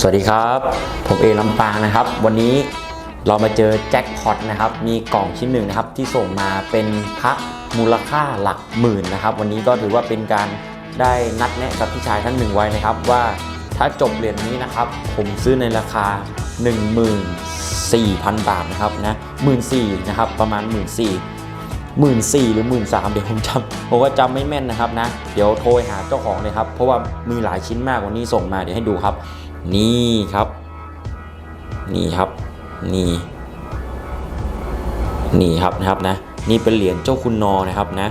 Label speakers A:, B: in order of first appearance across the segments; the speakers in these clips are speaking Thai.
A: สวัสดีครับ ผมเอลำปางนะครับ วันนี้เรามาเจอแจ็คพอตนะครับ มีกล่องชิ้นหนึ่งนะครับที่ส่งมาเป็นพระมูลค่าหลักหมื่นนะครับ วันนี้ก็ถือว่าเป็นการได้นัดแนะกับพี่ชายท่านหนึ่งไว้นะครับ ว่าถ้าจบเหรียญนี้นะครับ ผมซื้อในราคา 14,000 บาทนะครับนะ14,000นะครับประมาณ 14,000หมื่นสี่หรือหมื่นสามเดี๋ยวผมจำผมก็จำไม่แม่นนะครับนะ เดี๋ยวโทรหาเจ้าของเลยครับ เพราะว่ามีหลายชิ้นมากวันนี้ส่งมาเดี๋ยวให้ดูครับ นี่ครับ นี่ครับ นี่นี่ครับนะครับนะ นี่เป็นเหรียญเจ้าคุณนอนะครับนะ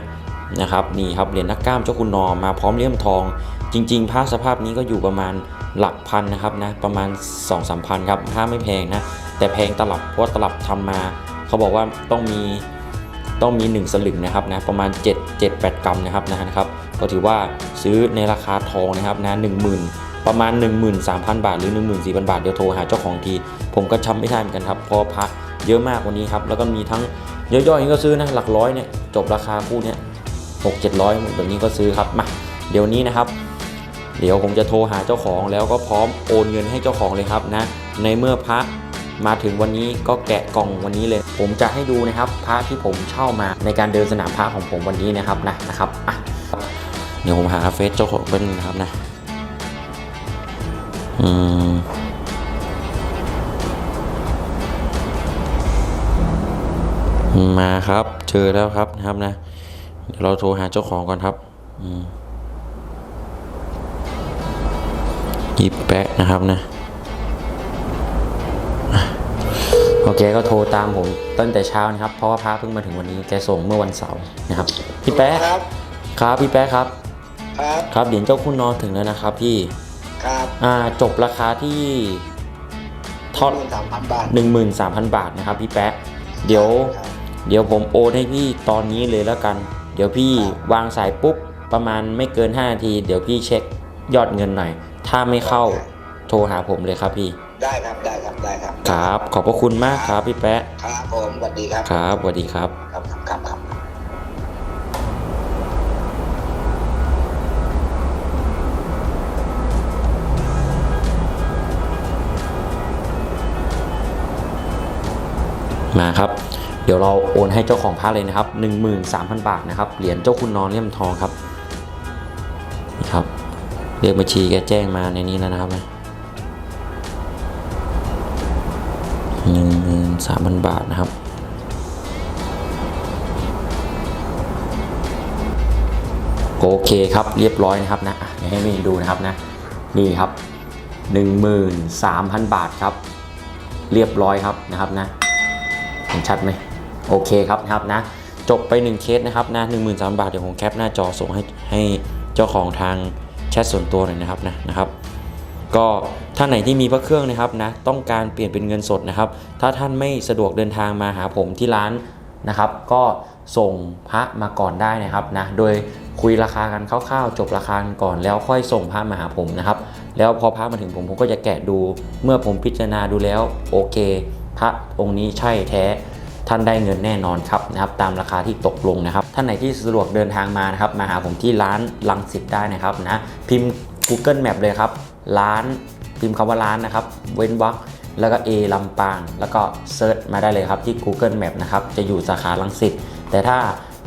A: นะครับนี่ครับเหรียญนักกล้ามเจ้าคุณนอมาพร้อมเลี่ยมทอง จริงๆผ้าสภาพนี้ก็อยู่ประมาณหลักพันนะครับนะประมาณ2องสามพันครับผ้าไม่แพงนะแต่แพงตลับเพราะว่าตลับทำมา เขาบอกว่าต้องมี ต้องมี 1 สลึงนะครับนะประมาณ 7 7 8 กรัมนะครับนะครับ ก็ถือว่าซื้อในราคาทองนะครับนะ10,000ประมาณ 13,000 บาท หรือ 14,000 บาท เดี๋ยวโทรหาเจ้าของที ผมก็จำไม่ได้เหมือนกันครับเพราะพระเยอะมากวันนี้ครับ แล้วก็มีทั้งย่อยๆนี่ก็ซื้อนะหลักร้อยเนี่ยจบราคาคู่เนี่ยหกเจ็ดร้อยแบบนี้ก็ซื้อครับมาเดี๋ยวนี้นะครับ เดี๋ยวผมจะโทรหาเจ้าของแล้วก็พร้อมโอนเงินให้เจ้าของเลยครับนะ ในเมื่อพระ มาถึงวันนี้ก็แกะกล่องวันนี้เลย ผมจะให้ดูนะครับพระที่ผมเช่ามาในการเดินสนามพระของผมวันนี้นะครับนะนะครับอะเดี๋ยวผมหาเฟซเจ้าของเป็นนะครับนะอืมมาครับเจอแล้วครับนะครับนะเดี๋ยวเราโทรหาเจ้าของก่อนครับอืมยิบแปะนะครับนะ โอเคก็โทรตามผมตั้งแต่เช้านะครับ เพราะว่าพระเพิ่งมาถึงวันนี้แกส่งเมื่อวันเสาร์นะครับ พี่แป๊ะ
B: ครับ
A: ครับพี่แป๊ะครับ
B: ครับ
A: ครับเหรียญเจ้าคุณนอถึงแล้วนะครับพี่
B: ครับ
A: อ่าจบราคาที่ทอด
B: หมื่นสามพันบาท
A: 13,000บาทนะครับ พี่แป๊ะเดี๋ยว
B: ครับ
A: เดี๋ยวผมโอนให้พี่ตอนนี้เลยแล้วกัน เดี๋ยวพี่วางสายปุ๊บประมาณไม่เกิน5นาที เดี๋ยวพี่เช็คยอดเงินหน่อย ถ้าไม่เข้าโทรหาผมเลยครับพี่
B: ได้ครับได้ครับได้ครับ
A: ครับ ขอบพระคุณมากครับพี่แป๊ะ
B: ครับผมสวัสดีครับ
A: ครับสวัสดีครับ
B: ครับ ครับครับครับ
A: มาครับ เดี๋ยวเราโอนให้เจ้าของพระเลยนะครับ 13,000 บาทนะครับ เหรียญเจ้าคุณนอนเลี่ยมทองครับ นี่ครับ เรียกบัญชีแกแจ้งมาในนี้แล้วนะครับนะ หนึ่งหมื่นสามพันบาทนะครับ โอเคครับเรียบร้อยนะครับนะเดี๋ยให้เมย์ดูนะครับนะ นี่ครับ13,000บาทครับ เรียบร้อยครับนะครับนะเห็นชัดไหมโอเคครับนะครับนะ จบไป 1 เคสนะครับนะหนึ่งหมื่นสามบาทเดี๋ยวผมแคปหน้าจอส่งให้ให้เจ้าของทางแชทส่วนตัวหน่อยนะครับนะนะครับ ก็ท่านไหนที่มีพระเครื่องนะครับนะต้องการเปลี่ยนเป็นเงินสดนะครับ ถ้าท่านไม่สะดวกเดินทางมาหาผมที่ร้านนะครับ ก็ส่งพระมาก่อนได้นะครับนะโดยคุยราคากันคร่าวๆจบราคากันก่อนแล้วค่อยส่งพระมาหาผมนะครับ แล้วพอพระมาถึงผมผมก็จะแกะดู เมื่อผมพิจารณาดูแล้วโอเค พระองค์นี้ใช่แท้ท่านได้เงินแน่นอนครับนะครับ ตามราคาที่ตกลงนะครับ ท่านไหนที่สะดวกเดินทางมานะครับ มาหาผมที่ร้านลังสิตได้นะครับนะพิมพ์ Google Map เลยครับ ร้านพิมพ์คำว่าร้านนะครับ เว้นวรรคแล้วก็ A ลำปาง แล้วก็เซิร์ชมาได้เลยครับที่ Google Map นะครับ จะอยู่สาขาลังสิต แต่ถ้า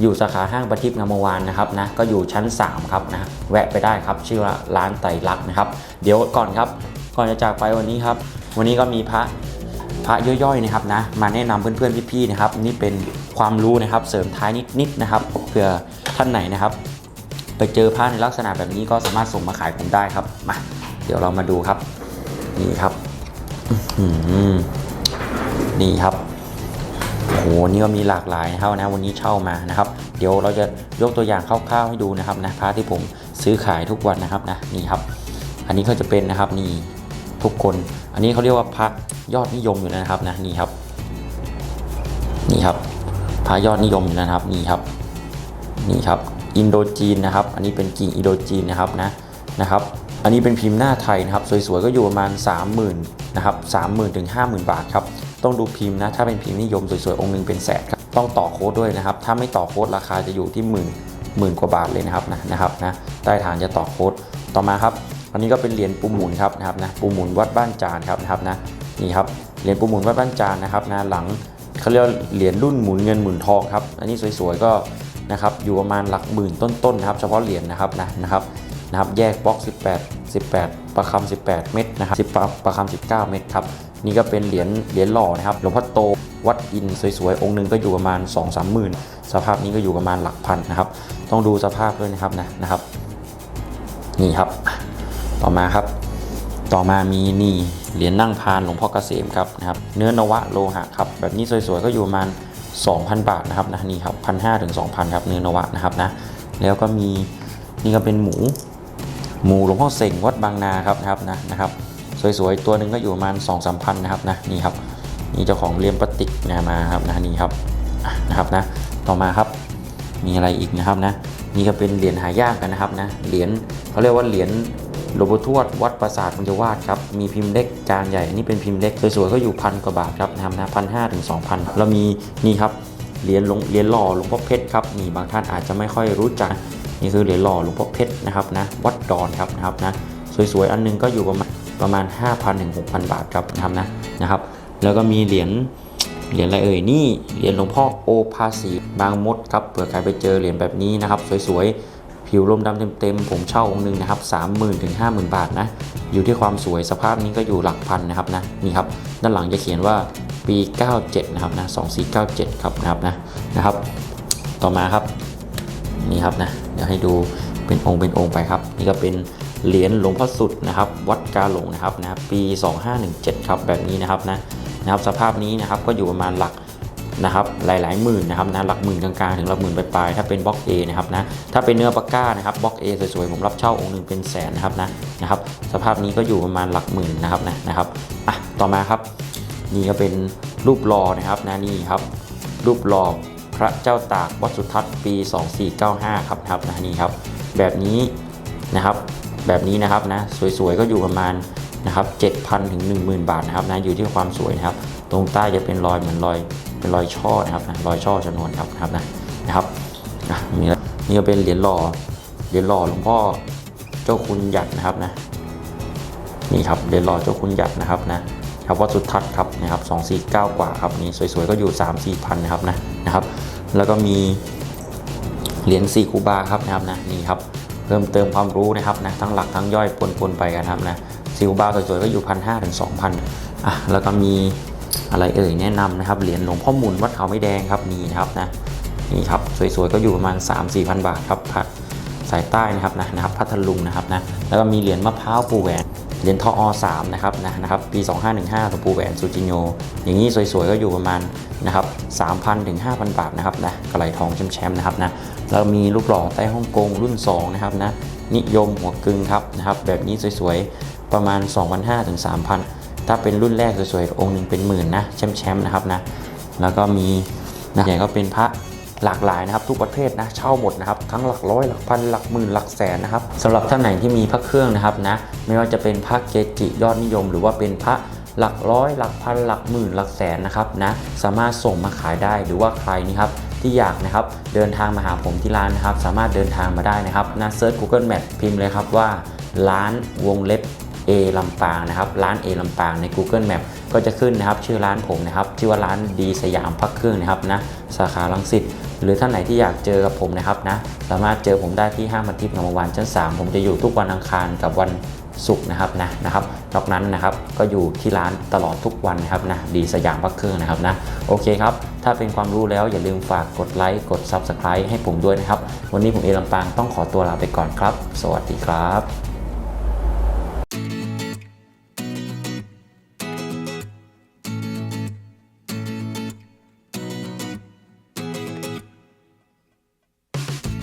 A: อยู่สาขาห้างประทิพงามวานนะครับนะ ก็อยู่ชั้น 3 ครับนะ แวะไปได้ครับ ชื่อว่าร้านไตรลักนะครับ เดี๋ยวก่อนครับ ก่อนจะจากไปวันนี้ครับ วันนี้ก็มีพระพระย่อยๆนะครับนะ มาแนะนำเพื่อนๆพี่ๆนะครับ นี่เป็นความรู้นะครับ เสริมท้ายนิดๆนะครับ เผื่อท่านไหนนะครับ ไปเจอพระในลักษณะแบบนี้ก็สามารถส่งมาขายผมได้ครับ มา เดี๋ยวเรามาดูครับ นี่ครับนี่ครับโอ้โหนี่ก็มีหลากหลายนะครับนะวันนี้เช่ามานะครับ เดี๋ยวเราจะยกตัวอย่างคร่าวๆให้ดูนะครับนะพระที่ผมซื้อขายทุกวันนะครับนะนี่ครับ อันนี้ก็จะเป็นนะครับนี่ทุกคน อันนี้เขาเรียกว่าพระยอดนิยมอยู่นะครับนะนี่ครับ นี่ครับพระยอดนิยมอยู่นะครับนี่ครับ นี่ครับ อินโดจีนนะครับ อันนี้เป็นกิ่งอินโดจีนนะครับนะนะครับ อันนี้เป็นพิมพ์หน้าไทยนะครับ สวยๆ ก็อยู่ประมาณ 30,000นะครับ30,000ถึง50,000 บาทครับ ต้องดูพิมพ์นะ ถ้าเป็นพิมพ์นิยมสวยๆ องค์หนึงเป็นแสนครับ ต้องต่อโค้ดด้วยนะครับ ถ้าไม่ต่อโค้ดราคาจะอยู่ที่หมื่นหมื่นกว่าบาทเลยนะครับนะนะครับนะ ใต้ฐานจะต่อโค้ด ต่อมาครับ อันนี้ก็เป็นเหรียญปูหมุนครับนะครับนะ ปูหมุนวัดบ้านจานครับนะครับนะ นี่ครับ เหรียญปูหมุนวัดบ้านจานนะครับนะ หลังเขาเรียกเหรียญรุ่นหมุนเงินหมุนทองครับ อันนี้สวยๆ ก็นะครับ อยู่ประมาณหลักหมื่นต้นๆนะครับ เฉพาะเหรียญนะครับนะนะครับนะครับ แยกบล็อก 18 18 ประคำ18 เม็ดนะครับ10ประประคำ19 เม็ดครับ นี่ก็เป็นเหรียญเหรียญหล่อนะครับ หลวงพ่อโตวัดอินสวยๆ องค์หนึ่งก็อยู่ประมาณ 2-3หมื่นสภาพนี้ก็อยู่ประมาณหลักพันนะครับ ต้องดูสภาพด้วยนะครับนะนะครับ นี่ครับ ต่อมาครับ ต่อมามีนี่เหรียญนั่งพานหลวงพ่อเกษมครับนะครับ เนื้อนวะโลหะครับ แบบนี้สวยๆ ก็อยู่ประมาณ 2,000 บาทนะครับนะนี่ครับพันห้าถึงสองพันครับเนื้อนวะนะครับนะ แล้วก็มีนี่ก็เป็นหมู หมูหลวงพ่อเสงวัดบางนาครับนะครับนะนะครับ สวยๆตัวหนึ่งก็อยู่ประมาณ2 3 0 0พันนะครับนะนี่ครับนี่เจ้าของเรียมปติกนะมาครับนะนี่ครับนะครับนะต่อมาครับมีอะไรอีกนะครับนะนี่ก็เป็นเหรียญหายากกันนะครับนะเหรียญเขาเรียกว่าเหรียญหลวงปู่ทวดวัดปราสาทมัญจวาดครับมีพิมพ์เล็กจานใหญ่นนี่เป็นพิมพ์เล็กสวยๆก็อยู่พันกว่าบาทครับนะครับนะพันห้าถึงสองพันแล้วมีนี่ครับเหรียญหลวงเหรียญหล่อหลวงพ่อเพชรครับนี่บางท่านอาจจะไม่ค่อยรู้จัก นี่คือเหรียญหล่อหลวงพ่อเพชรนะครับนะวัดดอนครับนะครับนะสวยๆอันหนึงก็อยู่ประมาณประมาณ 5,000ถึง6,000 บาทครับนะครับนะนะครับ แล้วก็มีเหรียญเหรียญอะไรเอ่ยนี่เหรียญหลวงพ่อโอภาสีบางมดครับเผื่อใครไปเจอเหรียญแบบนี้นะครับ สวยๆ ผิวลมดำเต็มๆ ผมเช่าองค์หนึ่งนะครับ30,000ถึง50,000บาทนะ อยู่ที่ความสวยสภาพนี้ก็อยู่หลักพันนะครับนะนี่ครับ ด้านหลังจะเขียนว่าปี 97 นะครับนะ2497ครับนะครับนะนะครับ ต่อมาครับนี่ครับนะ เดี๋ยวให้ดูเป็นองค์เป็นองค์ไปครับ นี่ก็เป็นเหรียญหลวงพ่อสุดนะครับ วัดกาหลงนะครับนะปี 2517 ครับแบบนี้นะครับนะนะครับสภาพนี้นะครับก็อยู่ประมาณหลักนะครับหลายๆหมื่นนะครับนะหลักหมื่นกลางๆถึงหลักหมื่นปลายๆถ้าเป็นบล็อก A นะครับนะถ้าเป็นเนื้อปากก้านะครับบล็อก A สวยๆผมรับเช่าองค์หนึ่งเป็นแสนนะครับนะนะครับสภาพนี้ก็อยู่ประมาณหลักหมื่นนะครับนะนะครับอะต่อมาครับ นี่ก็เป็นรูปหล่อนะครับนะนี่ครับรูปหล่อ พระเจ้าตากวัดสุทัศน์ปี 2495 ครับนะครับนะนี่ครับ แบบนี้นะครับ แบบนี้นะครับนะสวยๆก็อยู่ประมาณนะครับ7,000ถึง10,000 บาทนะครับนะอยู่ที่ความสวยนะครับ ตรงใต้จะเป็นรอยเหมือนรอยเป็นรอยช่อนะครับนะรอยช่อชนวนครับนะครับนะนะครับอะมีแล้วนี่ก็เป็นเหรียญหล่อเหรียญหล่อหลวงพ่อเจ้าคุณหยัดนะครับนะนี่ครับเดนรอเจ้าคุณหยัดนะครับนะ ครับวัดสุทัศน์ครับนะครับ249 กว่าครับนี่สวยๆก็อยู่ 3 4พันนะครับนะนะครับ แล้วก็มีเหรียญ4คูบาครับนะครับนะนี่ครับเพิ่มเติมความรู้นะครับนะทั้งหลักทั้งย่อยปนๆไปกันะครับนะซีคูบาสวยๆก็อยู่พันห้าถึงสองพันอะแล้วก็มีอะไรเอ่ยแนะนำนะครับเหรียญหลวงพ่อหมุนวัดเขาไม่แดงครับนี่นะครับนะนี่ครับสวยๆก็อยู่ประมาณ 3-4พันบาทครับ สายใต้นะครับนะนะครับพัทลุงนะครับนะแล้วก็มีเหรียญมะพร้าวปูแหวนเหรียญทออ3นะครับนะนะครับปี 2515ตัวปูแหวนซูจิโนอย่างนี้สวยๆก็อยู่ประมาณนะครับ3,000ถึง5,000 บาทนะครับนะกระไหลทองแชมป์นะครับนะแล้วมีลูกหล่อใต้ฮ่องกงรุ่น2นะครับนะนิยมหัวกึ่งครับนะครับแบบนี้สวยๆประมาณ 2,500ถึง3,000 ถ้าเป็นรุ่นแรกสวยๆองค์หนึ่งเป็นหมื่นนะแชมป์ๆนะครับนะแล้วก็มีนะใหญ่ก็เป็นพระ หลากหลายนะครับทุกประเภทนะเช่าหมดนะครับทั้งหลักร้อยหลักพันหลักหมื่นหลักแสนนะครับสำหรับท่านไหนที่มีพระเครื่องนะครับนะไม่ว่าจะเป็นพระเกจิยอดนิยม หรือว่าเป็นพระหลักร้อยหลักพันหลักหมื่นหลักแสนนะครับนะสามารถส่งมาขายได้หรือว่าใครนี่ครับที่อยากนะครับเดินทางมาหาผมที่ร้านนะครับ สามารถเดินทางมาได้นะครับนะเซิร์ช Google Map พิมพ์เลยครับว่า ร้านวงเล็บ A ลำปางนะครับร้าน A ลำปางใน Google Map ก็จะขึ้นนะครับชื่อร้านผมนะครับชื่อว่าร้านดีสยามพักเครื่องนะครับนะสาขาลังสิต หรือท่านไหนที่อยากเจอกับผมนะครับนะสามารถเจอผมได้ที่ห้างมันทิพย์งามวงวานชั้น 3 ผมจะอยู่ทุกวันอังคารกับวันศุกร์นะครับนะนะครับนอกนั้นนะครับก็อยู่ที่ร้านตลอดทุกวันนะครับนะดีสยามพักเครื่องนะครับนะโอเคครับ ถ้าเป็นความรู้แล้วอย่าลืมฝากกดไลค์กด Subscribe ให้ผมด้วยนะครับ วันนี้ผมเอลำปางต้องขอตัวลาไปก่อนครับ สวัสดีครับ